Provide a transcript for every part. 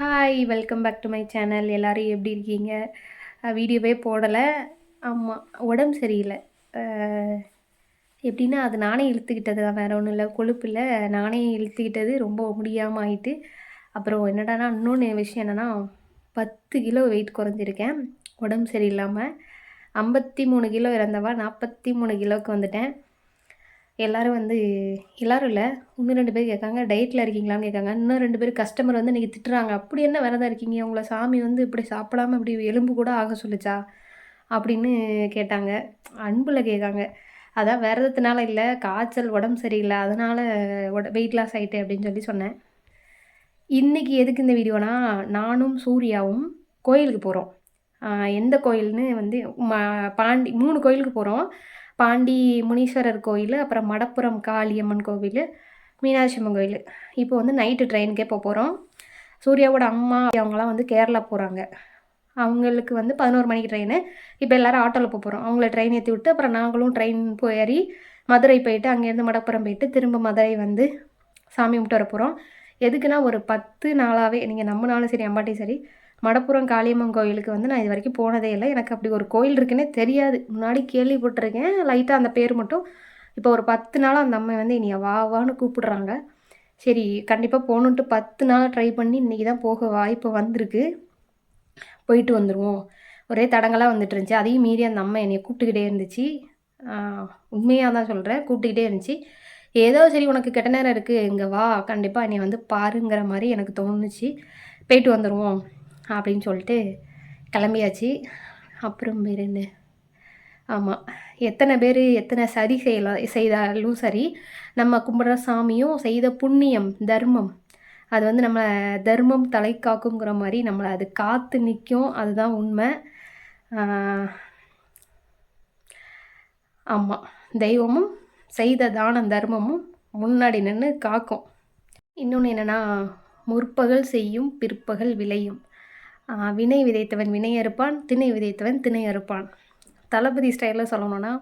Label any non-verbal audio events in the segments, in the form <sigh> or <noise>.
Hi welcome back to my channel எல்லோரும் எப்படி இருக்கீங்க? வீடியோவே போடலை. ஆமாம் உடம்பு சரியில்லை. எப்படின்னா அது நானே இழுத்துக்கிட்டது தான். வேறு ஒன்றும் இல்லை. கொழுப்பு இல்லை. நானே இழுத்துக்கிட்டது ரொம்ப முடியாமல் ஆயிட்டு. அப்புறம் என்னடானா இன்னொன்று விஷயம் என்னென்னா பத்து கிலோ வெயிட் குறைஞ்சிருக்கேன். உடம்பு சரியில்லாமல் ஐம்பத்தி மூணு கிலோ இறந்தவா நாற்பத்தி மூணு கிலோவுக்கு வந்துட்டேன். எல்லோரும் வந்து எல்லோரும் இல்லை இன்னும் ரெண்டு பேர் கேட்காங்க டயட்டில் இருக்கீங்களான்னு கேட்காங்க. இன்னும் ரெண்டு பேர் கஸ்டமர் வந்து இன்றைக்கி திட்டுறாங்க. அப்படி என்ன விரதம் இருக்கீங்க? உங்களை சாமி வந்து இப்படி சாப்பிடாம இப்படி எலும்பு கூட ஆக சொல்லுச்சா? அப்படின்னு கேட்டாங்க. அன்பில் கேட்காங்க. அதான் விரதத்தினால இல்லை காய்ச்சல் உடம்பு சரியில்லை. அதனால் உட வெயிட் லாஸ் ஆகிட்டு அப்படின்னு சொல்லி சொன்னேன். இன்றைக்கி எதுக்கு இந்த வீடியோனா நானும் சூர்யாவும் கோயிலுக்கு போகிறோம் எந்த கோயில்னு வந்து ம பாண்டி மூணு கோயிலுக்கு போகிறோம் பாண்டி முனீஸ்வரர் கோயில் அப்புறம் மடப்புரம் காளியம்மன் கோவில் மீனாட்சி அம்மன் கோயில் இப்போ வந்து நைட்டு ட்ரெயினுக்கே போக போகிறோம் சூர்யாவோட அம்மா அவங்களாம் வந்து கேரளா போகிறாங்க அவங்களுக்கு வந்து பதினோரு மணிக்கு ட்ரெயின் இப்போ எல்லோரும் ஆட்டோவில் போக போகிறோம் அவங்கள ட்ரெயின் ஏற்றி விட்டு அப்புறம் நாங்களும் ட்ரெயின் போய் ஏறி மதுரை போயிட்டு அங்கேருந்து மடப்புறம் போயிட்டு திரும்ப மதுரை வந்து சாமி கும்பிட்டு வர போகிறோம் எதுக்குன்னா ஒரு பத்து நாளாகவே நீங்கள் நம்பினாலும் சரி அம்பாட்டி சரி மடப்புரம் காளியம்மன் கோயிலுக்கு வந்து நான் இது வரைக்கும் போனதே இல்லை. எனக்கு அப்படி ஒரு கோயில் இருக்குன்னே தெரியாது. முன்னாடி கேள்விப்பட்டிருக்கேன். லைட்டாக அந்த பேர் மட்டும். இப்போ ஒரு பத்து நாளாக அந்த அம்மை வந்து என்னைய வா வான்னு கூப்பிடுறாங்க. சரி கண்டிப்பாக போகணுன்ட்டு பத்து நாள் ட்ரை பண்ணி இன்றைக்கி தான் போக வாய்ப்பு வந்திருக்கு. போயிட்டு வந்துடுவோம் ஒரே தடங்களாக வந்துட்டு இருந்துச்சு. அதையும் மீறி அந்த அம்மா என்னை கூப்பிட்டுக்கிட்டே இருந்துச்சு. உண்மையாக தான் சொல்கிறேன் கூப்பிட்டுக்கிட்டே இருந்துச்சு. ஏதோ சரி உனக்கு கெட்ட நேரம் இருக்குது இங்கே வா. கண்டிப்பாக என்னை வந்து பாருங்கிற மாதிரி எனக்கு தோணுச்சு. போயிட்டு வந்துடுவோம் அப்படின்னு சொல்லிட்டு கிளம்பியாச்சு. அப்புறம் வேறு என்ன? ஆமாம் எத்தனை பேர் எத்தனை சரி செய்யலாம் செய்தாலும் சரி நம்ம கும்பிட்ற சாமியும் செய்த புண்ணியம் தர்மம். அது வந்து நம்ம தர்மம் தலை காக்குங்கிற மாதிரி நம்மளை அது காத்து நிற்கும் அதுதான் உண்மை. ஆமாம் தெய்வமும் செய்த தானம் தர்மமும் முன்னாடி நின்று காக்கும். இன்னொன்று என்னென்னா முற்பகல் செய்யும் பிற்பகல் விளையும். வினை விதைத்தவன் வினை அறுப்பான் திணை விதைத்தவன் திணை அறுப்பான். தளபதி ஸ்டைலில் சொல்லணும்னா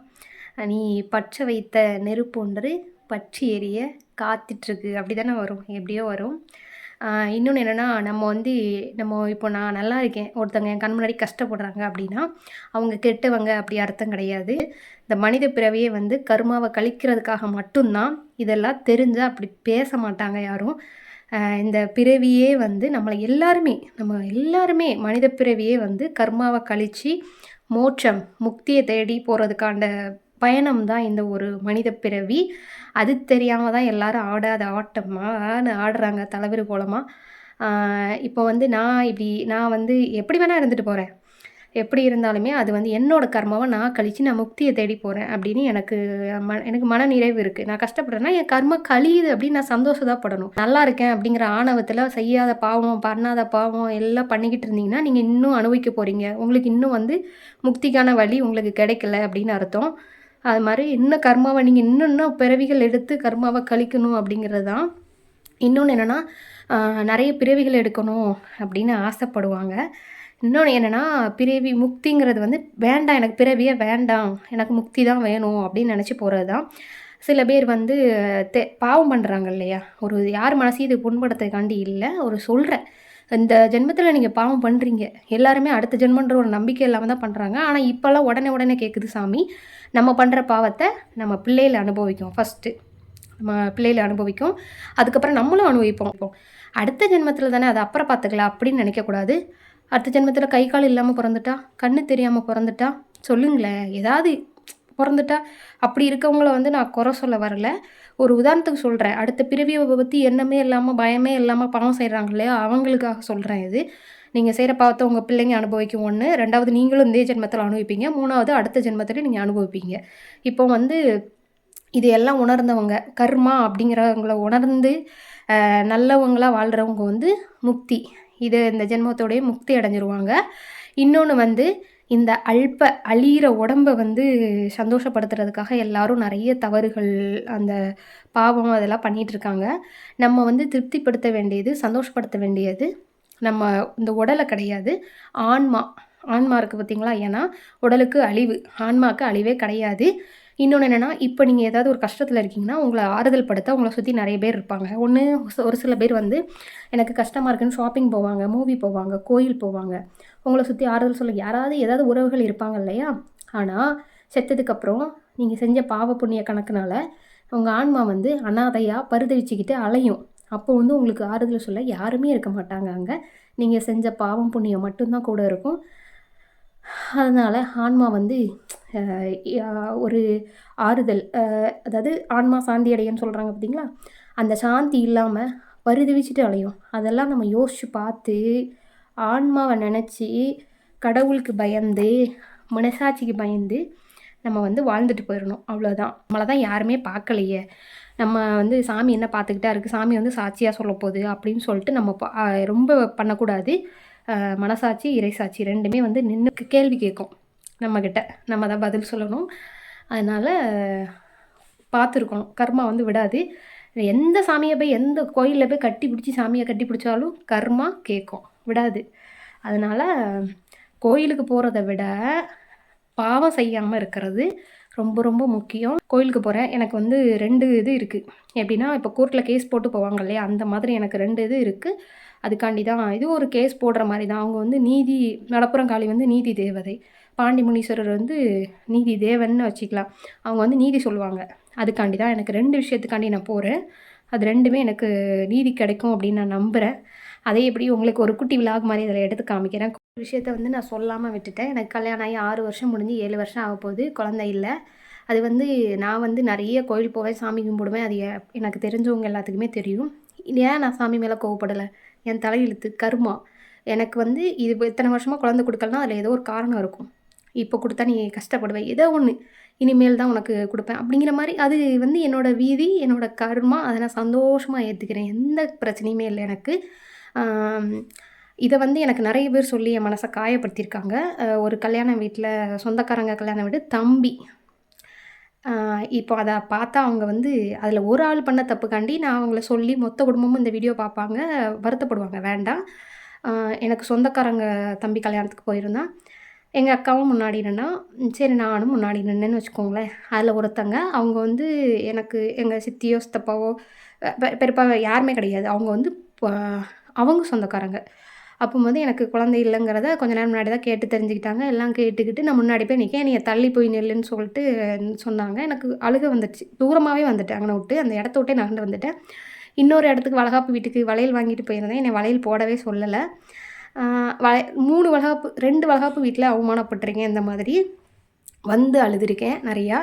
நீ பற்ற வைத்த நெருப்பு ஒன்று பற்றி எரிய காத்துட்ருக்கு அப்படி தானே வரும். எப்படியோ வரும். இன்னொன்று என்னென்னா நம்ம வந்து நம்ம இப்போ நான் நல்லா இருக்கேன். ஒருத்தவங்க என் கண் முன்னாடி கஷ்டப்படுறாங்க அப்படின்னா அவங்க கெட்டவங்க அப்படி அர்த்தம் கிடையாது. இந்த மனித பிறவியே வந்து கருமாவை கழிக்கிறதுக்காக மட்டும்தான் இதெல்லாம் தெரிஞ்சால் அப்படி பேச மாட்டாங்க யாரும். இந்த பிறவியே வந்து நம்மளை எல்லாருமே நம்ம எல்லாருமே மனித பிறவியே வந்து கர்மாவை கழித்து மோட்சம் முக்தியை தேடி போகிறதுக்கான பயணம் தான் இந்த ஒரு மனித பிறவி. அது தெரியாமல் தான் எல்லாரும் ஆடாத ஆட்டமாக ஆடுறாங்க தலைவர் கோலமாக இப்போ வந்து நான் இப்படி நான் வந்து எப்படி வேணால் இருந்துட்டு போகிறேன் எப்படி இருந்தாலுமே அது வந்து என்னோட கர்மாவை நான் கழித்து நான் முக்தியை தேடி போகிறேன் அப்படின்னு எனக்கு ம எனக்கு மன நிறைவு இருக்குது நான் கஷ்டப்படுறேன்னா என் கர்மம் கழியுது அப்படின்னு நான் சந்தோஷப்படணும் நல்லா இருக்கேன் அப்படிங்கிற ஆணவத்தில் செய்யாத பாவம் பண்ணாத பாவம் எல்லாம் பண்ணிக்கிட்டு இருந்தீங்கன்னா நீங்கள் இன்னும் அனுபவிக்க போகிறீங்க உங்களுக்கு இன்னும் வந்து முக்திக்கான வழி உங்களுக்கு கிடைக்கல அப்படின்னு அர்த்தம். அது மாதிரி இன்னும் கர்மாவை நீங்கள் இன்னும் இன்னும் பிறவிகள் எடுத்து கர்மாவை கழிக்கணும் அப்படிங்கிறது தான். இன்னொன்று என்னென்னா நிறைய பிறவிகள் எடுக்கணும் அப்படின்னு ஆசைப்படுவாங்க. இன்னொன்று என்னென்னா பிறவி முக்திங்கிறது வந்து வேண்டாம் எனக்கு பிறவியே வேண்டாம் எனக்கு முக்தி தான் வேணும் அப்படின்னு நினச்சி போகிறது தான் சில பேர் வந்து தெ பாவம் பண்ணுறாங்க இல்லையா? ஒரு யார் மனசையும் இது புண்படுத்துறதுக்காண்டி இல்லை ஒரு சொல்கிறேன் இந்த ஜென்மத்தில் நீங்கள் பாவம் பண்ணுறீங்க எல்லாருமே அடுத்த ஜென்மன்ற ஒரு நம்பிக்கை இல்லாமல் தான் பண்ணுறாங்க ஆனால் இப்போல்லாம் உடனே உடனே கேட்குது சாமி நம்ம பண்ணுற பாவத்தை நம்ம பிள்ளைகளை அனுபவிக்கும் ஃபஸ்ட்டு நம்ம பிள்ளைகளை அனுபவிக்கும். அதுக்கப்புறம் நம்மளும் அனுபவிப்போம். அடுத்த ஜென்மத்தில் தானே அதை அப்புறம் பார்த்துக்கலாம் அப்படின்னு நினைக்கக்கூடாது. அடுத்த ஜென்மத்தில் கை கால் இல்லாமல் பிறந்துட்டா? கண்ணு தெரியாமல் பிறந்துட்டா? சொல்லுங்களேன். ஏதாவது பிறந்துட்டா? அப்படி இருக்கவங்கள வந்து நான் குறை சொல்ல வரல. ஒரு உதாரணத்துக்கு சொல்கிறேன் அடுத்த பிறவியை பற்றி எண்ணமே இல்லாமல் பயமே இல்லாமல் பாவம் செய்கிறாங்க இல்லையா? அவங்களுக்காக சொல்கிறேன் இது. நீங்கள் செய்கிற பாவத்தை உங்கள் பிள்ளைங்க அனுபவிக்கும். ஒன்று ரெண்டாவது நீங்களும் இதே ஜென்மத்தில் அனுபவிப்பீங்க. மூணாவது அடுத்த ஜென்மத்தில் நீங்கள் அனுபவிப்பீங்க. இப்போ வந்து இது எல்லாம் உணர்ந்தவங்க கர்மா அப்படிங்கிறவங்கள உணர்ந்து நல்லவங்களாக வாழ்கிறவங்க வந்து முக்தி. இது இந்த ஜென்மத்தோடைய முக்தி அடைஞ்சிருவாங்க. இன்னொன்று வந்து இந்த அல்ப அழியிற உடம்பை வந்து சந்தோஷப்படுத்துறதுக்காக எல்லாரும் நிறைய தவறுகள் அந்த பாவம் அதெல்லாம் பண்ணிகிட்ருக்காங்க இருக்காங்க நம்ம வந்து திருப்திப்படுத்த வேண்டியது சந்தோஷப்படுத்த வேண்டியது நம்ம இந்த உடலை கிடையாது. ஆன்மா ஆன்மா இருக்குது பார்த்தீங்களா? ஏன்னா உடலுக்கு அழிவு. ஆன்மாவுக்கு அழிவே கிடையாது. இன்னொன்று என்னென்னா இப்போ நீங்கள் ஏதாவது ஒரு கஷ்டத்தில் இருக்கீங்கன்னா உங்களை ஆறுதல் படுத்த உங்களை சுற்றி நிறைய பேர் இருப்பாங்க. ஒன்று ஒரு சில பேர் வந்து எனக்கு கஷ்டமாக இருக்குன்னு ஷாப்பிங் போவாங்க மூவி போவாங்க கோயில் போவாங்க. உங்களை சுற்றி ஆறுதல் சொல்ல யாராவது ஏதாவது உறவுகள் இருப்பாங்க இல்லையா? ஆனால் செத்ததுக்கப்புறம் நீங்கள் செஞ்ச பாவ புண்ணிய கணக்குனால உங்கள் ஆன்மா வந்து அனாதையாக பரிதவிச்சுக்கிட்டு அலையும். அப்போ வந்து உங்களுக்கு ஆறுதல் சொல்ல யாருமே இருக்க மாட்டாங்க அங்கே. நீங்கள் செஞ்ச பாவம் புண்ணியம் மட்டும்தான் கூட இருக்கும். அதனால் ஆன்மா வந்து ஒரு ஆறுதல் அதாவது ஆன்மா சாந்தி அடையன்னு சொல்கிறாங்க பார்த்திங்களா அந்த சாந்தி இல்லாமல் பரிதவிச்சுட்டு அலையும். அதெல்லாம் நம்ம யோசித்து பார்த்து ஆன்மாவை நினச்சி கடவுளுக்கு பயந்து மனசாட்சிக்கு பயந்து நம்ம வந்து வாழ்ந்துட்டு போயிடணும் அவ்வளோதான் நம்மளை தான் யாருமே பார்க்கலையே. நம்ம வந்து சாமி என்ன பார்த்துக்கிட்டா இருக்குது சாமி வந்து சாட்சியாக சொல்ல போகுது அப்படின்னு சொல்லிட்டு நம்ம ரொம்ப பண்ணக்கூடாது. மனசாட்சி இறைசாட்சி ரெண்டுமே வந்து நின்று கேள்வி கேட்கும் நம்மக்கிட்ட நம்ம தான் பதில் சொல்லணும். அதனால் பார்த்துருக்கணும். கர்மா வந்து விடாது. எந்த சாமியை போய் எந்த கோயிலில் போய் கட்டி பிடிச்சி சாமியை கட்டி பிடிச்சாலும் கர்மா கேட்கும் விடாது. அதனால் கோயிலுக்கு போகிறத விட பாவம் செய்யாமல் இருக்கிறது ரொம்ப ரொம்ப முக்கியம். கோயிலுக்கு போகிறேன் எனக்கு வந்து ரெண்டு இது இருக்குது எப்படின்னா இப்போ கோர்ட்டில் கேஸ் போட்டு போவாங்க இல்லையா? அந்த மாதிரி எனக்கு ரெண்டு இது இருக்குது அதுக்காண்டி தான் இது ஒரு கேஸ் போடுற மாதிரி தான் அவங்க வந்து நீதி நடப்புறங்காளி வந்து நீதி தேவதை. பாண்டி முனீஸ்வரர் வந்து நீதி தேவன்னு வச்சுக்கலாம். அவங்க வந்து நீதி சொல்லுவாங்க. அதுக்காண்டி தான் எனக்கு ரெண்டு விஷயத்துக்காண்டி நான் போகிறேன் அது ரெண்டுமே எனக்கு நீதி கிடைக்கும் அப்படின்னு நான் நம்புகிறேன் அதே எப்படி உங்களுக்கு ஒரு குட்டி விலாக் மாதிரி இதில் எடுத்து காமிக்கிறேன். விஷயத்த வந்து நான் சொல்லாமல் விட்டுட்டேன். எனக்கு கல்யாணம் ஆகி ஆறு வருஷம் முடிஞ்சு ஏழு வருஷம் ஆக போகுது. குழந்தை இல்லை. அது வந்து நான் வந்து நிறைய கோயில் போவேன் சாமி கும்பிடுவேன். அது எனக்கு தெரிஞ்சவங்க எல்லாத்துக்குமே தெரியும். ஏன் நான் சாமி மேலே கோவப்படலை? என் தலையெழுத்து கருமா. எனக்கு வந்து இது இத்தனை வருஷமாக குழந்தை கொடுக்கலனா அதில் ஏதோ ஒரு காரணம் இருக்கும். இப்போ கொடுத்தா நீ கஷ்டப்படுவேன் ஏதோ ஒன்று இனிமேல் தான் உனக்கு கொடுப்பேன். அப்படிங்கிற மாதிரி அது வந்து என்னோடய வீதி என்னோடய கருமா. அதை நான் சந்தோஷமாக ஏற்றுக்கிறேன் எந்த பிரச்சனையுமே இல்லை எனக்கு. இதை வந்து எனக்கு நிறைய பேர் சொல்லி என் மனசை காயப்படுத்தியிருக்காங்க. ஒரு கல்யாண வீட்டில் சொந்தக்காரங்க கல்யாணம் வீடு தம்பி. இப்போ அதை பார்த்தா அவங்க வந்து அதில் ஒரு ஆள் பண்ண தப்புக்காண்டி நான் அவங்கள சொல்லி மொத்த குடும்பமும் இந்த வீடியோ பார்ப்பாங்க வருத்தப்படுவாங்க. வேண்டாம். எனக்கு சொந்தக்காரங்க தம்பி கல்யாணத்துக்கு போயிருந்தான் எங்கள் அக்காவும் முன்னாடி நின்னா சரி நானும் முன்னாடி நின்னேன்னு வச்சுக்கோங்களேன். அதில் ஒருத்தங்க அவங்க வந்து எனக்கு எங்கள் சித்தியோ சித்தப்பாவோ பெருப்பா யாருமே கிடையாது. அவங்க வந்து அவங்க சொந்தக்காரங்க. அப்போ வந்து எனக்கு குழந்தை இல்லைங்கிறத கொஞ்ச நேரம் முன்னாடி தான் கேட்டு தெரிஞ்சுக்கிட்டாங்க. எல்லாம் கேட்டுக்கிட்டு நான் முன்னாடி போய் நிற்க நீ தள்ளி போய் நில்லுன்னு சொல்லிட்டு சொன்னாங்க. எனக்கு அழுக வந்துடுச்சு. தூரமாகவே வந்துட்டேன். அங்கே விட்டு அந்த இடத்த விட்டே நகர்ந்து வந்துட்டேன். இன்னொரு இடத்துக்கு வளகாப்பு வீட்டுக்கு வளையல் வாங்கிட்டு போயிருந்தேன். என்னை வளையல் போடவே சொல்லலை. வளை மூணு வளகாப்பு ரெண்டு வளகாப்பு வீட்டில் அவமானப்பட்டிருக்கேன் இந்த மாதிரி. வந்து அழுதுருக்கேன் நிறையா.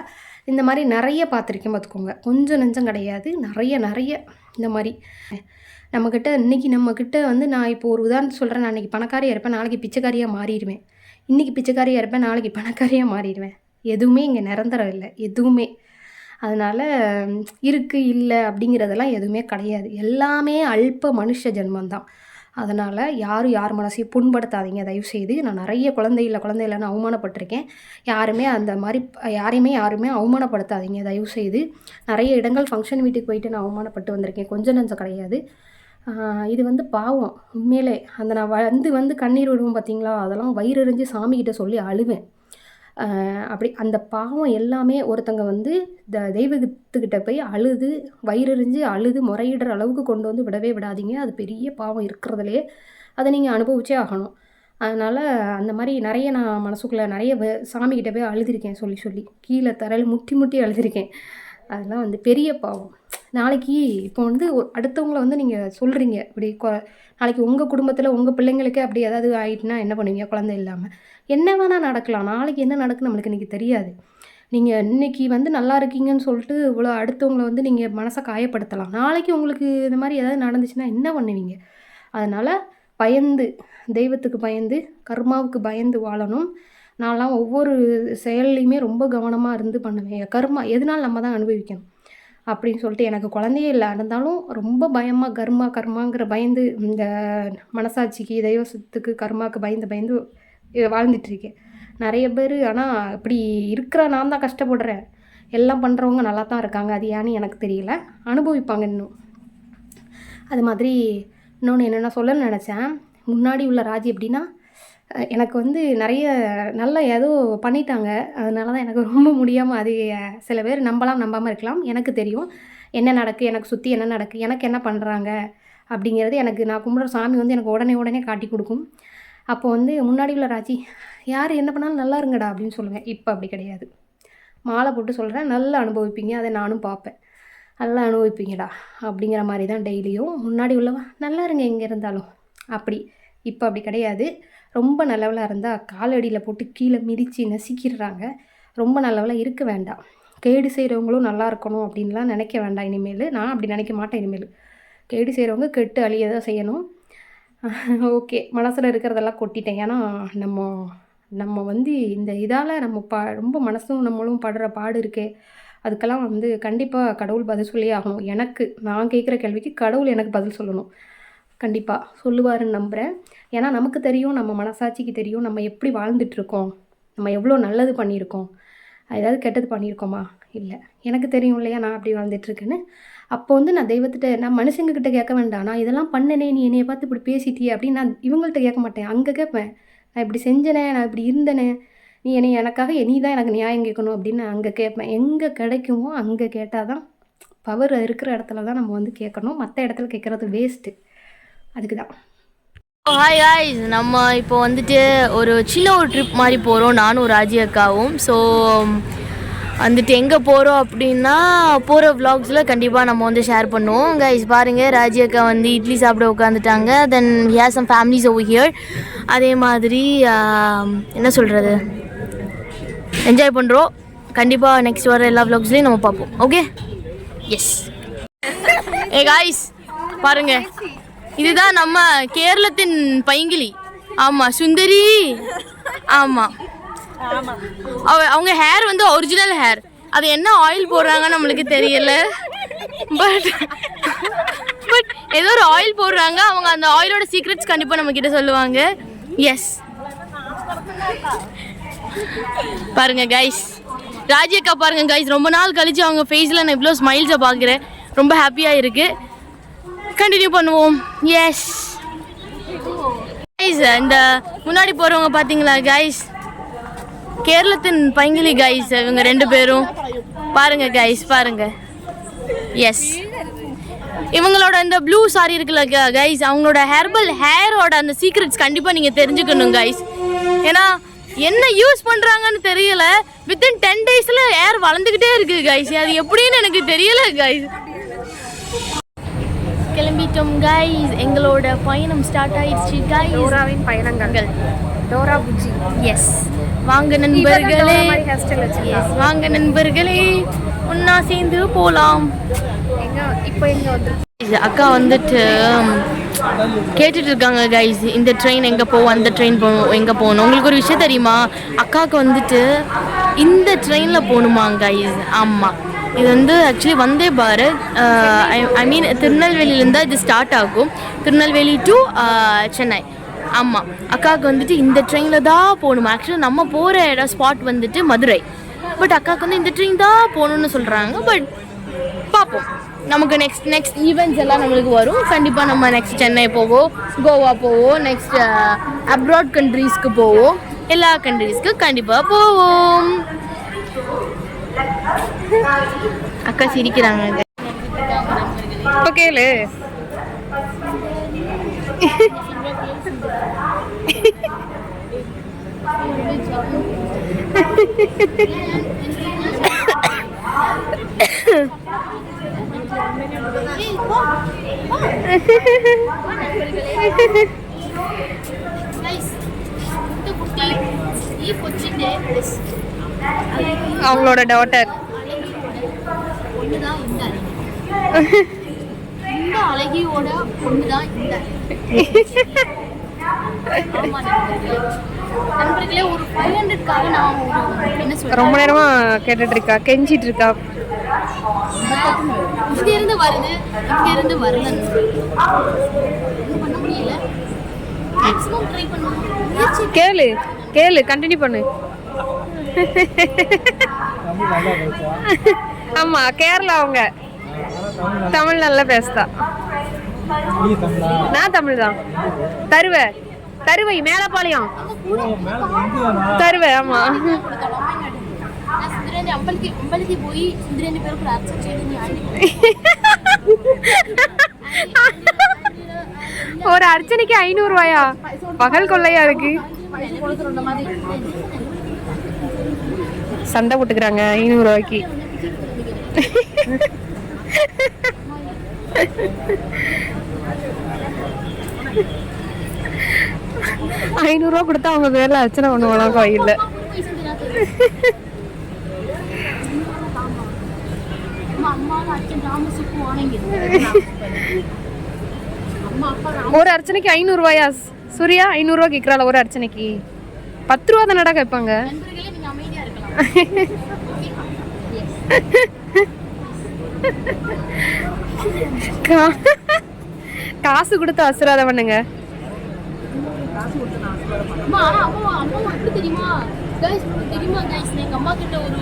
இந்த மாதிரி நிறைய பார்த்துருக்கேன் பார்த்துக்கோங்க. கொஞ்சம் நெஞ்சம் கிடையாது. நிறைய நிறைய இந்த மாதிரி. நம்மக்கிட்ட இன்றைக்கி நம்மக்கிட்ட வந்து நான் இப்போ ஒரு உதாரணம் சொல்கிறேன் நான் இன்றைக்கி பணக்காரியாக இருப்பேன். நாளைக்கு பிச்சைக்காரியாக மாறிடுவேன். இன்றைக்கி பிச்சைக்காரியாக இருப்பேன். நாளைக்கு பணக்காரியாக மாறிடுவேன். எதுவுமே இங்கே நிரந்தரம் இல்லை. எதுவுமே. அதனால் இருக்குது இல்லை அப்படிங்கிறதெல்லாம் எதுவுமே கிடையாது. எல்லாமே அல்ப மனுஷ ஜென்மந்தான் அதனால் யாரும் யார் மனசையும் புண்படுத்தாதீங்க. தயவுசெய்து நான் நிறைய குழந்தை இல்லை குழந்தை இல்லைன்னு அவமானப்பட்டிருக்கேன். யாருமே அந்த மாதிரி யாரையுமே யாருமே அவமானப்படுத்தாதீங்க. தயவுசெய்து நிறைய இடங்கள் ஃபங்க்ஷன் வீட்டுக்கு போயிட்டு நான் அவமானப்பட்டு வந்திருக்கேன். கொஞ்சம் நஞ்சம் கிடையாது. இது வந்து பாவம். உண்மையிலே அந்த நான் வந்து வந்து கண்ணீர் விடுவோம் பார்த்தீங்களா அதெல்லாம் வயிறறிஞ்சு சாமிக்கிட்ட சொல்லி அழுவேன். அப்படி அந்த பாவம் எல்லாமே ஒருத்தங்க வந்து த தெய்வத்துக்கிட்ட போய் அழுது வயிறறிஞ்சு அழுது முறையிடுற அளவுக்கு கொண்டு வந்து விடவே விடாதீங்க. அது பெரிய பாவம் இருக்கிறதுலே. அதை நீங்கள் அனுபவிச்சே ஆகணும். அதனால் அந்த மாதிரி நிறைய நான் மனசுக்குள்ளே நிறைய சாமிக்கிட்ட போய் அழுதுருக்கேன் சொல்லி சொல்லி. கீழே தரையில் முட்டி முட்டி அழுதுருக்கேன். அதெல்லாம் வந்து பெரிய பாவம். நாளைக்கு இப்போ வந்து அடுத்தவங்கள வந்து நீங்கள் சொல்கிறீங்க இப்படி கொ நாளைக்கு உங்கள் குடும்பத்தில் உங்கள் பிள்ளைங்களுக்கு அப்படி ஏதாவது ஆகிட்டுனா என்ன பண்ணுவீங்க? குழந்தை இல்லாமல் என்ன வேணால் நடக்கலாம். நாளைக்கு என்ன நடக்குன்னு நம்மளுக்கு இன்றைக்கி தெரியாது. நீங்கள் இன்றைக்கி வந்து நல்லா இருக்கீங்கன்னு சொல்லிட்டு இவ்வளோ அடுத்தவங்களை வந்து நீங்கள் மனசை காயப்படுத்தலாம். நாளைக்கு உங்களுக்கு இந்த மாதிரி ஏதாவது நடந்துச்சுன்னா என்ன பண்ணுவீங்க? அதனால் பயந்து தெய்வத்துக்கு பயந்து கர்மாவுக்கு பயந்து வாழணும். நான்லாம் ஒவ்வொரு செயல்லையுமே ரொம்ப கவனமாக இருந்து பண்ணுவேன். கர்மா எதனால் நம்ம தான் அனுபவிக்கணும்? அப்படின்னு சொல்லிட்டு எனக்கு குழந்தையே இல்லை. இருந்தாலும் ரொம்ப பயமாக கர்மா கர்மாங்கிற பயந்து இந்த மனசாட்சிக்கு தெய்வசத்துக்கு கர்மாவுக்கு பயந்து பயந்து வாழ்ந்துட்டுருக்கேன் நிறைய பேர் ஆனால் இப்படி இருக்கிற நான் தான் கஷ்டப்படுறேன். எல்லாம் பண்ணுறவங்க நல்லா தான் இருக்காங்க. அது ஏன்னு எனக்கு தெரியல. அனுபவிப்பாங்க இன்னும். அது மாதிரி இன்னொன்று என்னென்ன சொல்லணும்னு நினச்சேன். முன்னாடி உள்ள ராஜி எப்படின்னா எனக்கு வந்து நிறைய நல்லா ஏதோ பண்ணிட்டாங்க. அதனால தான் எனக்கு ரொம்ப முடியாமல் அது சில பேர் நம்பலாம் நம்பாமல் இருக்கலாம். எனக்கு தெரியும். என்ன நடக்கு எனக்கு சுற்றி என்ன நடக்கு எனக்கு என்ன பண்ணுறாங்க அப்படிங்கிறது எனக்கு நான் கும்பிட்ற சாமி வந்து எனக்கு உடனே உடனே காட்டி கொடுக்கும். அப்போ வந்து முன்னாடி உள்ள ராஜி யார் என்ன பண்ணாலும் நல்லா இருங்கடா அப்படின்னு சொல்லுவேன் இப்போ அப்படி கிடையாது. மாலை போட்டு சொல்கிறேன் நல்லா அனுபவிப்பீங்க. அதை நானும் பார்ப்பேன். நல்லா அனுபவிப்பீங்கடா அப்படிங்கிற மாதிரி தான் டெய்லியும். முன்னாடி உள்ளவா நல்லா இருங்க எங்கே இருந்தாலும். அப்படி. இப்போ அப்படி கிடையாது. ரொம்ப நல்லவளாக இருந்தால் காலடியில் போட்டு கீழே மிதித்து நசுக்கிடுறாங்க. ரொம்ப நல்லவளாக இருக்க வேண்டாம். கேடு செய்கிறவங்களும் நல்லா இருக்கணும் அப்படின்லாம் நினைக்க வேண்டாம் இனிமேல். நான் அப்படி நினைக்க மாட்டேன் இனிமேல். கேடு செய்கிறவங்க கெட்டு அழிய தான் செய்யணும். <laughs> ஓகே மனசில் இருக்கிறதெல்லாம் கொட்டிட்டேன். ஏன்னா நம்ம நம்ம வந்து இந்த இதால் நம்ம பா ரொம்ப மனசும் நம்மளும் படுற பாடு இருக்கே. அதுக்கெல்லாம் வந்து கண்டிப்பாக கடவுள் பதில் சொல்லியே ஆகணும். எனக்கு நான் கேட்குற கேள்விக்கு கடவுள் எனக்கு பதில் சொல்லணும். கண்டிப்பாக சொல்லுவாருன்னு நம்புகிறேன் ஏன்னா நமக்கு தெரியும் நம்ம மனசாட்சிக்கு தெரியும் நம்ம எப்படி வாழ்ந்துட்டுருக்கோம் நம்ம எவ்வளோ நல்லது பண்ணியிருக்கோம் ஏதாவது கெட்டது பண்ணியிருக்கோமா? இல்லை. எனக்கு தெரியும் இல்லையா நான் அப்படி வாழ்ந்துட்டுருக்கேன்னு அப்போ வந்து நான் தெய்வத்திட்ட நான் மனுஷங்கக்கிட்ட கேட்க வேண்டாம். நான் இதெல்லாம் பண்ணனே நீ என்னைய பார்த்து இப்படி பேசிட்டியே அப்படின்னு நான் இவங்கள்ட்ட கேட்க மாட்டேன். அங்கே கேட்பேன். நான் இப்படி செஞ்சனே நான் இப்படி இருந்தனே. நீ என்னை எனக்காக நீ தான் எனக்கு நியாயம் கேட்கணும் அப்படின்னு நான் அங்கே கேட்பேன். எங்கே கிடைக்குமோ அங்கே கேட்டால் தான் பவர் இருக்கிற இடத்துல தான் நம்ம வந்து கேட்கணும். மற்ற இடத்துல கேட்குறது வேஸ்ட்டு அதுக்கு தான் ஹாய் ஹாய் நம்ம இப்போ வந்துட்டு ஒரு சின்ன ஒரு ட்ரிப் மாதிரி போகிறோம் நானும் ராஜி அக்காவும். ஸோ வந்துட்டு எங்கே போகிறோம் அப்படின்னா போகிற vlogsல கண்டிப்பாக நம்ம வந்து ஷேர் பண்ணுவோம். கைஸ் பாருங்கள் ராஜி அக்கா வந்து இட்லி சாப்பிட உட்காந்துட்டாங்க then here some families over here அதே மாதிரி என்ன சொல்கிறது என்ஜாய் பண்ணுறோம் கண்டிப்பாக நெக்ஸ்ட் வர எல்லா vlogsலையும் நம்ம பார்ப்போம். ஓகே எஸ் ஏ காய்ஸ் பாருங்கள் இதுதான் நம்ம கேரளத்தின் பைங்கிலி. ஆமா சுந்தரி. ஆமா. அவ அவங்க ஹேர் வந்து ஒரிஜினல் ஹேர் அது என்ன ஆயில் போடுறாங்கன்னு நம்மளுக்கு தெரியல. பட் பட் ஏதோ ஒரு ஆயில் போடுறாங்க. அவங்க அந்த ஆயிலோட சீக்ரெட்ஸ் கண்டிப்பாக நம்ம கிட்ட சொல்லுவாங்க. எஸ் பாருங்க கைஸ் ராஜி அக்கா பாருங்க கைஸ் ரொம்ப நாள் கழிச்சு அவங்க ஃபேஸில் நான் இவ்வளோ ஸ்மைல்ஸை பார்க்குறேன். ரொம்ப ஹாப்பியாக இருக்குது கண்டினியூ பண்ணுவோம். எஸ் கைஸ் இந்த முன்னாடி போகிறவங்க பார்த்தீங்களா கைஸ் கேரளத்தின் பைங்கிலி கைஸ் இவங்க ரெண்டு பேரும். பாருங்க கைஸ் பாருங்க. எஸ் இவங்களோட இந்த ப்ளூ சாரி இருக்குல்ல கைஸ் அவங்களோட ஹெர்பல் ஹேரோட அந்த சீக்ரெட்ஸ் கண்டிப்பாக நீங்கள் தெரிஞ்சுக்கணும் கைஸ் ஏன்னா என்ன யூஸ் பண்ணுறாங்கன்னு தெரியல. வித்தின் டென் டேஸில் ஹேர் வளர்ந்துக்கிட்டே இருக்குது கைஸ் அது எப்படின்னு எனக்கு தெரியல கைஸ் கிளம்பிட்டோம் கைஸ் எங்களோட பயணம் ஸ்டார்ட் ஆயிடுச்சு கைஸ் டோராவின் பயணங்கள். டோரா புஜ்ஜி. எஸ் வாங்க நண்பர்களே. எஸ் வாங்க நண்பர்களே. ஒன்னா சேர்ந்து போலாம். எங்க இப்போ எங்க வந்து அக்கா வந்துட்டு கேட்டுட்டு இருக்காங்க கைஸ் இந்த ட்ரெயின் எங்கே போகும் அந்த ட்ரெயின் போகணும் எங்கே போகணும். உங்களுக்கு ஒரு விஷயம் தெரியுமா? அக்காவுக்கு வந்துட்டு இந்த ட்ரெயினில் போகணுமா கைஸ் ஆமாம் இது வந்து ஆக்சுவலி வந்தே பாரத். ஐ மீன் திருநெல்வேலியிலேருந்து இது ஸ்டார்ட் ஆகும். திருநெல்வேலி டு சென்னை. ஆமாம் அக்காவுக்கு வந்துட்டு இந்த ட்ரெயினில் தான் போகணும். ஆக்சுவலி நம்ம போகிற இடம் ஸ்பாட் வந்துட்டு மதுரை. பட் அக்காவுக்கு வந்து இந்த ட்ரெயின் தான் போகணுன்னு சொல்கிறாங்க பட் பார்ப்போம். நமக்கு நெக்ஸ்ட் நெக்ஸ்ட் ஈவெண்ட்ஸ் எல்லாம் நம்மளுக்கு வரும். கண்டிப்பாக நம்ம நெக்ஸ்ட் சென்னை போவோம் கோவா போவோம் நெக்ஸ்ட் அப்ராட் கண்ட்ரீஸ்க்கு போவோம். எல்லா கண்ட்ரீஸ்க்கு கண்டிப்பாக போவோம். அக்கா சிரிக்கிறாங்க. இப்போ கேளு. அவங்களோட டாட்டர் இந்த அழகியோட பொண்ணு தான் இந்த ஆமா நண்பர்களே. நண்பர்களே ஒரு ஃபைவ் ஹண்ட்ரட்காக நான் ஒரு என்ன சொல்றேன்? ரொம்ப நேரமா கேட்டுட்டு இருக்கா கெஞ்சிட்டு இருக்கா இங்க இருந்து வருது இங்க இருந்து வரல. ஒண்ணும் பண்ண முடியல. மேக்ஸிமம் ட்ரை பண்ணுவோம். முயற்சி கேளு கேளு கண்டினியூ பண்ணு. ஆமா கேரளா அவங்க. தமிழ் நல்லா பேசுதா. நான் தமிழ் தான். தருவ. தருவை மேலப்பாளையம். தருவ ஆமா. ஒரு அர்ச்சனைக்கு ஐநூறு ரூபாயா? பகல் கொள்ளையா இருக்கு. சண்டை போட்டுக்கிறாங்க ஐநூறு ரூபாய்க்கு. ஐநூறுரூவா கொடுத்தா அவங்க பேரில் அர்ச்சனை பண்ணுவானா கோயிலில்? ஒரு அர்ச்சனைக்கு ஐநூறுரூவாயா சூர்யா ஐநூறுரூவா கேட்குறாள் ஒரு அர்ச்சனைக்கு? பத்து ரூபா தானடா கேட்பாங்க? <laughs> காசு கொடுத்து அசுராத பண்ணுங்க அம்மா அம்மா அம்மா தெரியுமா தெரியுமா எங்க அம்மா கிட்ட ஒரு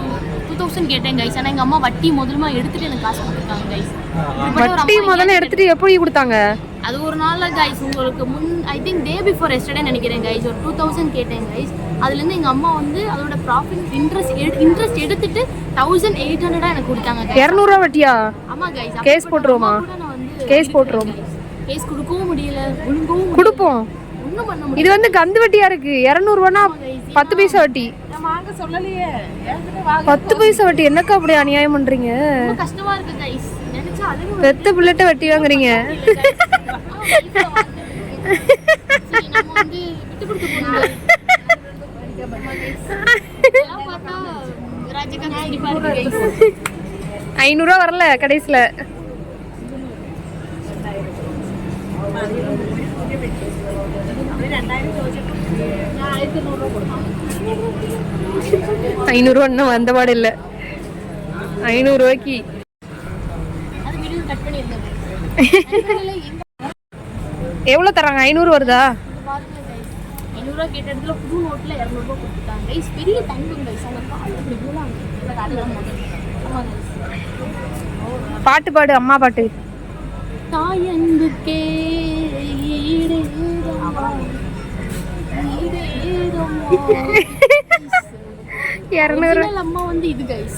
தௌசண்ட் கேட்டேன் கைஸ் ஆனா எங்க அம்மா வட்டி முதல்ல எடுத்துட்டு எனக்கு காசு கொடுத்துருக்காங்க கைஸ் வட்டி முதல்ல எடுத்துட்டு எப்படி கொடுத்தாங்க? அது ஒரு நாள்ல கைஸ் உங்களுக்கு முன் I think day before yesterday நினைக்கிறேன் கைஸ் ஒரு டூ தௌசண்ட் கேட்டேன் கைஸ் அதுலேருந்து எங்கள் அம்மா வந்து அதோட ப்ராஃபிட் இன்ட்ரெஸ்ட் இன்ட்ரெஸ்ட் எடுத்துட்டு தௌசண்ட் எயிட் ஹண்ட்ரடாக எனக்கு கொடுத்தாங்க. இரநூறுவா வட்டியா? ஆமா கைஸ் Case போட்டுருவோமா? Case போட்டுருவோம். கேஸ் கொடுக்கவும் முடியல. கொடுப்போம். இது வந்து கந்து வட்டியா இருக்கு? இரநூறுவானா பத்து பைசா வட்டி. பத்து பைசா வட்டி என்னக்கா அப்படி அநியாயம் பண்றீங்க? கஷ்டமா இருக்கு கைஸ் பெத்த பிள்ளைட்ட வட்டி வாங்குறீங்க. ஐநூறுரூவா வரல கடைசியில. ஐநூறுரூவா இன்னும் வந்த பாடு இல்லை. ஐநூறுரூவாய்க்கு எவ்வளோ தராங்க ஐநூறு வருதா? ஐநூறுரூவா கேட்ட இடத்துல புது நோட்டில் இரநூறுபா கொடுத்துட்டாங்க கைஸ் பெரிய தங்கம் கைஸ் பாட்டு பாடு அம்மா பாட்டு. தாயன்புக்கே. இரநூறு. அம்மா வந்து இது கைஸ்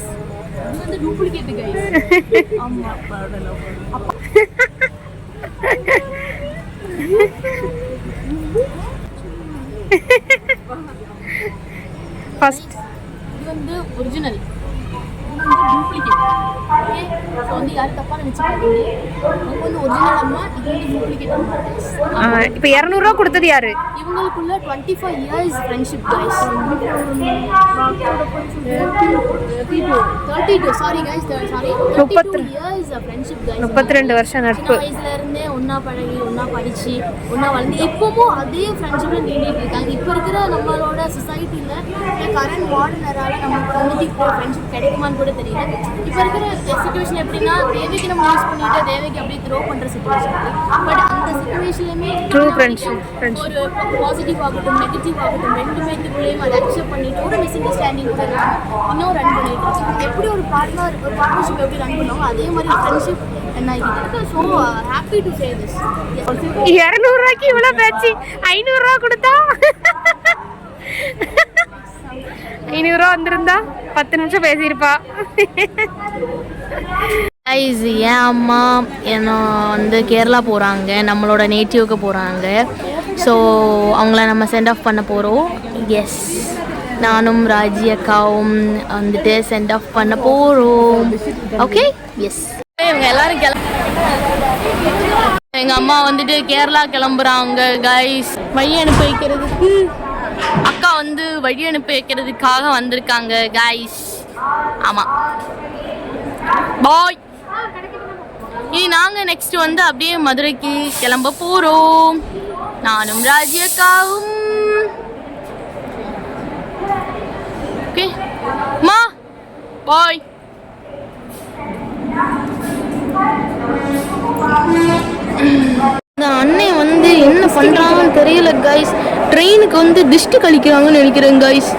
இது வந்து டூப்ளிகேட் கைஸ் அப்பா ஃபர்ஸ்ட் இது வந்து ஒரிஜினல். வந்து டூப்ளிகேட் ஓகே ஸோ வந்து யாரும் தப்பாக நினச்சிக்காதீங்க அவங்க வந்து ஒரிஜினல் அம்மா இது வந்து டூப்ளிகேட் அம்மா. இப்போ இரநூறுவா கொடுத்தது யாரு? இவங்களுக்குள்ள twenty five years friendship guys thirty two sorry guys sorry முப்பத்தி இயர்ஸ் ஃப்ரெண்ட்ஷிப் கைஸ் முப்பத்தி ரெண்டு வருஷம் நட்பு. வயசுல இருந்தே ஒண்ணா பழகி ஒண்ணா படிச்சு ஒண்ணா வளர்ந்து இப்பவும் அதே ஃப்ரெண்ட்ஷிப்ல நீடிட்டு இருக்காங்க. இப்போ இருக்கிற நம்மளோட சொசைட்டில கரண்ட் மாடர்னரால நமக்கு வந்துட்டு இப்போ ஃப்ரெண்ட்ஷிப் கிடைக்குமான்னு கூட தெரியல. இப்போ இருக்கிற சுச்சுவேஷன் எப்படின்னா தேவைக்கு நம்ம யூஸ் பண்ணிட்டு தேவைக்கு அப்படியே த்ரோ பண்ற சுச்சுவேஷன் பட் அந்த சுச்சுவேஷன்லயுமே ஃப்ரெண்ட்ஷிப் ஒரு பாசிட்டிவ் ஆகட்டும் நெகட்டிவ் ஆகட்டும் ரெண்டுமே இதுக்குள்ளேயும் அதை அக்செப்ட் பண்ணிட்டு ஒரு மிஸ் அண்டர்ஸ்டாண்டிங் கூட இன்னும் ரன் பண்ணிட்டு எப்படி ஒரு பார்ட்னர் ஒரு பார்ட்னர்ஷிப் எப்படி ரன் பண்ணுவோம் அதே மாதிரி ஃப்ரெண்ட்ஷிப் திஸ் இரநூறுவாய்க்கு இவ்வளோ பேச்சு. ஐநூறுரூவா கொடுத்தா? ஐநூறுரூவா வந்திருந்தா பத்து நிமிஷம் பேசியிருப்பா. கைஸ் என் அம்மா என்ன வந்து கேரளா போகிறாங்க நம்மளோட நேட்டிவ்க்கு போகிறாங்க ஸோ அவங்கள நம்ம சென்ட் ஆஃப் பண்ண போகிறோம் எஸ் நானும் ராஜி அக்காவும் வந்துட்டு சென்ட் ஆஃப் பண்ண போகிறோம் ஓகே எஸ் இவங்க எல்லாரும் கிளம்ப எங்கள் அம்மா வந்துட்டு கேரளா கிளம்புறாங்க கைஸ் வழி அனுப்பி வைக்கிறதுக்கு. அக்கா வந்து வழி அனுப்பி வைக்கிறதுக்காக வந்திருக்காங்க கைஸ் ஆமாம் பாய் இனி நாங்கள் நெக்ஸ்ட் வந்து அப்படியே மதுரைக்கு கிளம்ப போகிறோம் நானும் ராஜியக்காவும். ஓகே மா. பாய் இந்த அண்ணன் வந்து என்ன பண்ணுறாங்கன்னு தெரியல கைஸ் ட்ரெயினுக்கு வந்து டிஸ்ட் கழிக்கிறாங்கன்னு நினைக்கிறேன் கைஸ்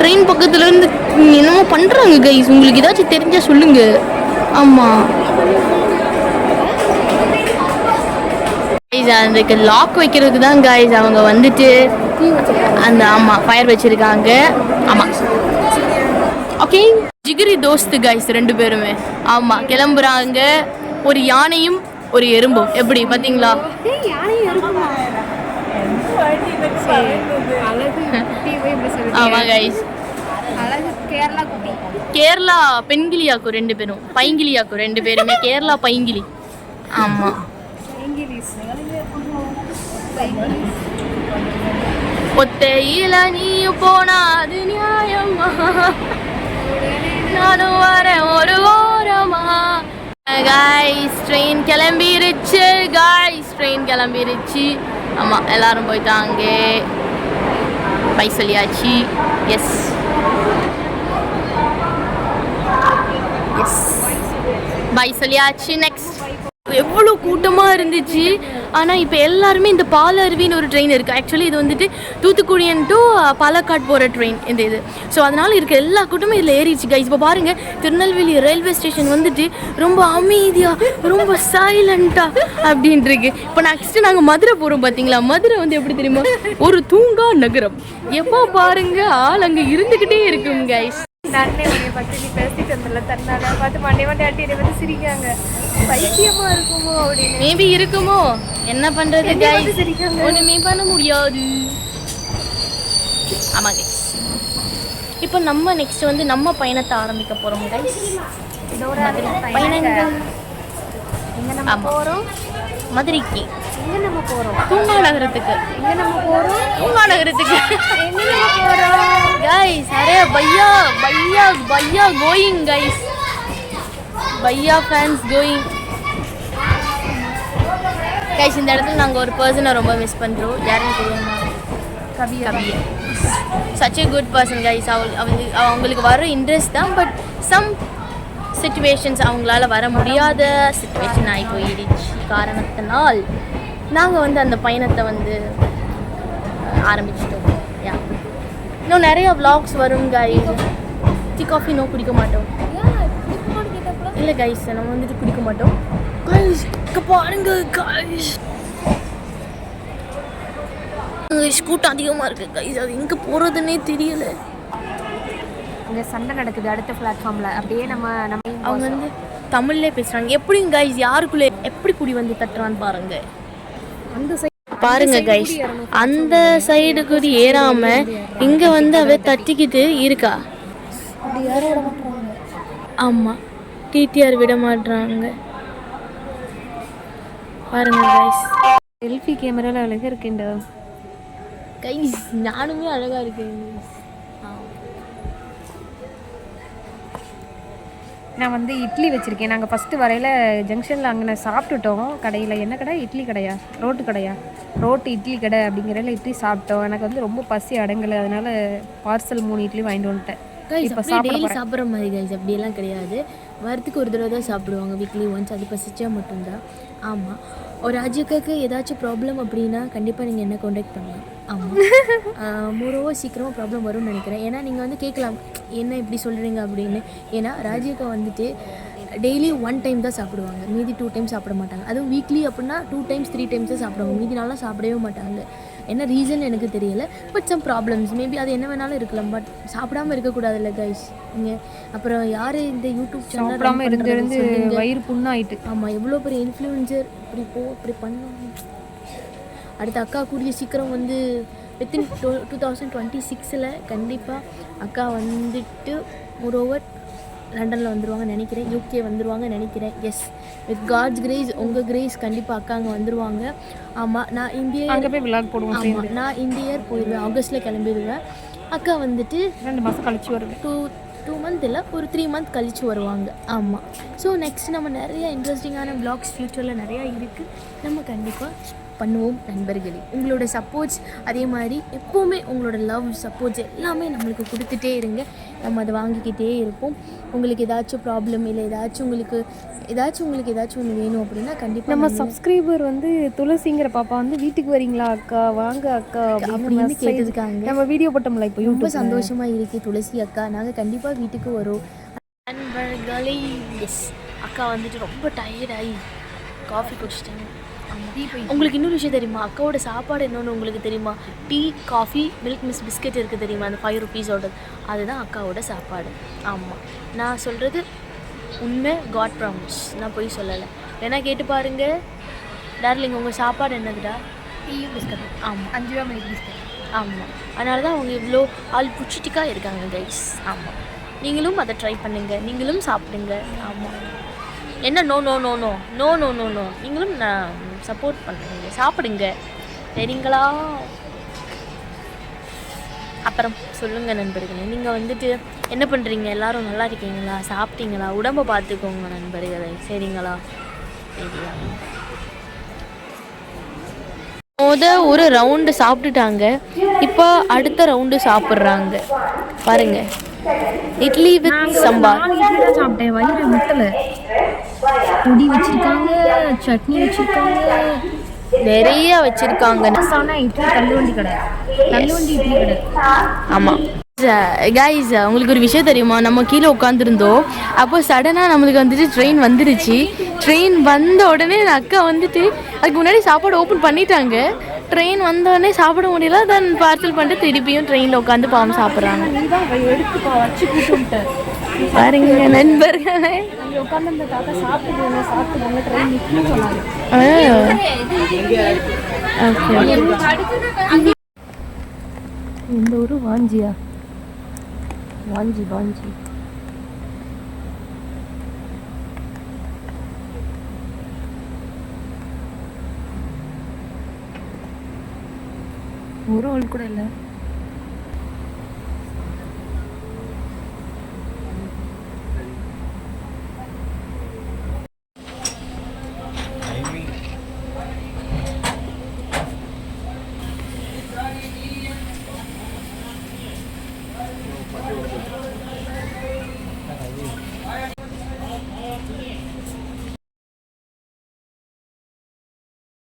ட்ரெயின் பக்கத்துல இருந்து என்னமோ பண்ணுறாங்க கைஸ் உங்களுக்கு ஏதாச்சும் தெரிஞ்சால் சொல்லுங்க. ஆமாம் கைஸ் அதுக்கு லாக் வைக்கிறதுக்கு தான் கைஸ் அவங்க வந்துட்டு அந்த ஆமாம் ஃபயர் வச்சுருக்காங்க. ஆமாம் ஓகே ஜிகிரி தோஸ்து கைஸ் ரெண்டு பேருமே. ஆமாம் கிளம்புறாங்க. ஒரு யானையும் ஒரு எறும்பும்? எப்படி பார்த்தீங்களா ஆமாம் கைஸ் கேரளா பெண்கிளியாக்கும் ரெண்டு பேரும். பைங்கிலியாக்கும் ரெண்டு பேருமே. கேரளா பைங்கிலி ஆமாம் ஒத்தையில நீயும் போனா அது நியாயமா? நானும் வரேன் ஒரு Uh, காய்ஸ் ட்ரெயின் கிளம்பிருச்சு. காய்ஸ் ட்ரெயின் கிளம்பிருச்சு. ஆமாம் எல்லாரும் போயிட்டாங்க பை சொல்லியாச்சு எஸ் எஸ் பை சொல்லியாச்சு எவ்வளோ கூட்டமாக இருந்துச்சு. ஆனால் இப்போ எல்லாருமே இந்த பாலருவின்னு ஒரு ட்ரெயின் இருக்குது ஆக்சுவலி இது வந்துட்டு தூத்துக்குடியன் டு பாலக்காட் போகிற ட்ரெயின் இந்த இது. ஸோ அதனால் இருக்க எல்லா கூட்டமும் இதில் ஏறிடுச்சு கைஸ் இப்போ பாருங்கள் திருநெல்வேலி ரயில்வே ஸ்டேஷன் வந்துட்டு ரொம்ப அமைதியாக ரொம்ப சைலண்ட்டாக அப்படின்ட்டு இருக்கு இப்போ நெக்ஸ்ட்டு நாங்கள் மதுரை போகிறோம் பார்த்தீங்களா மதுரை வந்து எப்படி தெரியுமா? ஒரு தூங்கா நகரம். எப்போ பாருங்கள் ஆள் அங்கே இருந்துக்கிட்டே இருக்கும் கைஸ் நன்னே உன்னை பற்றி நீ பேசிட்டு வந்தல தன்னால. பார்த்து மண்டே மண்டே ஆட்டி என்னை பற்றி சிரிக்காங்க பைத்தியமா இருக்குமோ அப்படின்னு. மேபி இருக்குமோ? என்ன பண்றது? பார்த்து சிரிக்காங்க. ஒண்ணுமே பண்ண முடியாது. ஆமா கைஸ் இப்போ நம்ம நெக்ஸ்ட் வந்து நம்ம பயணத்தை ஆரம்பிக்க போறோம் கைஸ் இதோட பயணங்கள். எங்க நம்ம. போறோம்? மதுரைக்கு. எங்க நம்ம போறோம்? தூங்கா நகரத்துக்கு. எங்க நம்ம போறோம்? தூங்கா நகரத்துக்கு. எங்க நம்ம போறோம்? கைஸ் அரே பையா பையா பையா கோயிங் கைஸ் பையா ஃபேன்ஸ் கோயிங் கைஸ் இந்த இடத்துல நாங்கள் ஒரு பர்சனை ரொம்ப மிஸ் பண்ணுறோம் யாருன்னு தெரியுமா? Kavya. கவியை. Such a good person guys அவள் அவங்க அவங்களுக்கு வர இன்ட்ரெஸ்ட் தான் பட் சம் சுச்சுவேஷன்ஸ் அவங்களால வர முடியாத சுச்சுவேஷன் ஆகி போயிடுச்சு. காரணத்தினால் நாங்கள் வந்து அந்த பயணத்தை வந்து ஆரம்பிச்சிட்டோம். யா இன்னும் நிறைய vlogs வரும் கைஸ் டீ காஃபி நோ குடிக்க மாட்டோம். இல்லை கைஸ் நம்ம வந்துட்டு குடிக்க மாட்டோம். கைஸ் பாருங்க கைஸ் கைஸ் கூட்டம் அதிகமாக இருக்குது கைஸ் அது எங்கே போகிறதுன்னே தெரியல. அங்க சண்டை நடக்குது அடுத்த பிளாட்ஃபார்ம்ல அப்படியே நம்ம நம்ம அவங்க வந்து தமிழ்லே பேசுகிறாங்க எப்படிங்க கைஸ் யாருக்குள்ளே எப்படி குடி வந்து தட்டுறான்னு பாருங்க. அந்த சைடு பாருங்க கைஸ் அந்த சைடு கூடி ஏறாம இங்க வந்து அவ தட்டிக்கிட்டு இருக்கா. மாட்டாங்க ஆமா டிடிஆர் விட மாட்றாங்க. பாருங்க கைஸ் செல்ஃபி கேமரால அழகா இருக்கு இந்த கைஸ் நானுமே அழகா இருக்கேன். நான் வந்து இட்லி வச்சிருக்கேன். நாங்கள் ஃபஸ்ட்டு வரையில ஜங்ஷனில் அங்கே சாப்பிட்டுட்டோம். கடையில் என்ன கடை? இட்லி கடையா? ரோட்டு கடையா? ரோட்டு இட்லி கடை அப்படிங்கிறதுல இட்லி சாப்பிட்டோம். எனக்கு வந்து ரொம்ப பசி அடங்கலை. அதனால பார்சல் மூணு இட்லி வாங்கிட்டு வந்துட்டேன். இப்போ டெய்லி சாப்பிட்ற மாதிரி கைஸ் அப்படியெல்லாம் கிடையாது. வாரத்துக்கு ஒரு தடவை தான் சாப்பிடுவாங்க. வீக்லி ஒன்ஸ் அது பசிச்சா மட்டும்தான். ஆமாம் ஒரு ராஜ்யக்காக்கு ஏதாச்சும் ப்ராப்ளம் அப்படின்னா கண்டிப்பாக நீங்கள் என்ன காண்டாக்ட் பண்ணலாம் ஆமாம் <laughs> மூரோவோ சீக்கிரமாக ப்ராப்ளம் வரும்னு நினைக்கிறேன். ஏன்னா நீங்கள் வந்து கேட்கலாம் என்ன இப்படி சொல்கிறீங்க அப்படின்னு. ஏன்னா ராஜ்யக்கா வந்துட்டு டெய்லி ஒன் டைம் தான் சாப்பிடுவாங்க. மீதி டூ டைம் சாப்பிட மாட்டாங்க. அதுவும் வீக்லி அப்படின்னா டூ டைம்ஸ் த்ரீ டைம்ஸ் தான் சாப்பிடுவாங்க. மீதி நாளாக சாப்பிடவே மாட்டாங்க. என்ன ரீசன் எனக்கு தெரியல. பட் சம் ப்ராப்ளம்ஸ் மேபி அது என்ன வேணாலும் இருக்கலாம். பட் சாப்பிடாம இருக்கக்கூடாதுல்ல கைஸ் நீங்கள் அப்புறம் யார் இந்த யூடியூப் சேனல் சாப்பிடாம இருந்து வயிறு புண்ணாயிட்டு. ஆமாம் எவ்வளோ பெரிய இன்ஃப்ளூயன்சர் இப்படி போ இப்படி பண்ணோம் அடுத்த அக்கா கூடிய சீக்கிரம் வந்து within two two thousand twenty சிக்ஸில் கண்டிப்பாக அக்கா வந்துட்டு மோரோவர் லண்டனில் வந்துருவாங்கன்னு நினைக்கிறேன். யூகே வந்துருவாங்க நினைக்கிறேன். எஸ் வித் காட்ஸ் கிரேஸ் உங்கள் கிரேஸ் கண்டிப்பாக அக்கா அங்கே வந்துருவாங்க. ஆமாம் நான் இந்திய அங்கே போய் விளாக் போடுவோம் ஆமாம் நான் இந்தியர் போயிடுவேன். ஆகஸ்ட்டில் கிளம்பிடுவேன். அக்கா வந்துட்டு ரெண்டு மாதம் கழிச்சு வருவேன். டூ டூ மந்த் இல்லை ஒரு த்ரீ மந்த் கழிச்சு வருவாங்க. ஆமாம் ஸோ நெக்ஸ்ட் நம்ம நிறைய இன்ட்ரெஸ்டிங்கான வ்ளாக்ஸ் ஃப்யூச்சரில் நிறையா இருக்குது நம்ம கண்டிப்பாக பண்ணுவோம் நண்பர்களே. உங்களோட சப்போர்ட்ஸ் அதே மாதிரி எப்போவுமே உங்களோட லவ் சப்போர்ட்ஸ் எல்லாமே நம்மளுக்கு கொடுத்துட்டே இருங்க. நம்ம அதை வாங்கிக்கிட்டே இருப்போம். உங்களுக்கு ஏதாச்சும் ப்ராப்ளம் இல்லை ஏதாச்சும் உங்களுக்கு ஏதாச்சும் உங்களுக்கு ஏதாச்சும் ஒன்று வேணும் அப்படின்னா கண்டிப்பாக நம்ம சப்ஸ்கிரைபர் வந்து துளசிங்கிற பாப்பா வந்து வீட்டுக்கு வரீங்களா அக்கா? வாங்க அக்கா அப்படின்னு கேட்டிருக்காங்க. நம்ம வீடியோ போட்டோம்ல இப்போ ரொம்ப யூடியூப் சந்தோஷமா இருக்கு துளசி அக்கா. நாங்கள் கண்டிப்பாக வீட்டுக்கு வரோம். நண்பர்களே எஸ் அக்கா வந்துட்டு ரொம்ப டயர்டாகி காஃபி குடிச்சிட்டாங்க போய் உங்களுக்கு இன்னொரு விஷயம் தெரியுமா? அக்காவோட சாப்பாடு என்னன்னு உங்களுக்கு தெரியுமா? Tea coffee milk mix biscuit இருக்குது தெரியுமா? அந்த ஃபைவ் ருபீஸோட அதுதான் அக்காவோட சாப்பாடு. ஆமாம் நான் சொல்கிறது உண்மை காட் ப்ராமிஸ் நான் போய் சொல்லலை. வேணா கேட்டு பாருங்க. டார்லிங் உங்கள் சாப்பாடு என்னதுடா? டீயும் பிஸ்கட் ஆமாம் அஞ்சு ரூபா மணிக்கு பிஸ்கட். ஆமாம் அதனால தான் அவங்க இவ்வளோ ஆள் புச்சிட்டிக்காக இருக்காங்க கைஸ் ஆமாம் நீங்களும் அதை ட்ரை பண்ணுங்க. நீங்களும் சாப்பிடுங்க. ஆமாம் என்ன? No no no no no no no no நீங்களும் நான் சப்போர்ட் பண்ணுறீங்க சாப்பிடுங்க. சரிங்களா? அப்புறம் சொல்லுங்கள் நண்பர்களே நீங்கள் வந்துட்டு என்ன பண்ணுறீங்க எல்லாரும் நல்லா இருக்கீங்களா? சாப்பிட்டீங்களா? உடம்பை பார்த்துக்கோங்க நண்பர்களே. சரிங்களா? சரியா. முத ஒரு ரவுண்டு சாப்பிட்டுட்டாங்க. இப்போ அடுத்த ரவுண்டு சாப்பிட்றாங்க. பாருங்கள் இட்லி வித் சம்பார். இட்லி சாப்பிட்டேன். வயிறு முட்டல. பொடி வச்சிருக்காங்க சட்னி வச்சிருக்காங்க. நிறைய வச்சிருக்காங்க. சாப்பிட்டா இட்லி தள்ளுவண்டி கடை. தள்ளுவண்டி இட்லி கடை. ஆமாம் கைஸ் உங்களுக்கு ஒரு விஷயம் தெரியுமா? நம்ம கீழே உட்காந்துருந்தோம் அப்போ சடனாக நம்மளுக்கு வந்துட்டு ட்ரெயின் வந்துடுச்சு ட்ரெயின் வந்த உடனே என் அக்கா வந்துட்டு அதுக்கு முன்னாடி சாப்பாடு ஓப்பன் பண்ணிட்டாங்க. ட்ரெயின் வந்தோடனே சாப்பிட முடியல தென் பார்சல் பண்ணிட்டு திருப்பியும் ட்ரெயினில் உட்காந்து பாவம் சாப்பிட்றாங்க. பாருங்க நண்பர்களே. இந்த ஊர் வாஞ்சியா? வாஞ்சி வாஞ்சி. ஒரு ஆள் கூட இல்லை.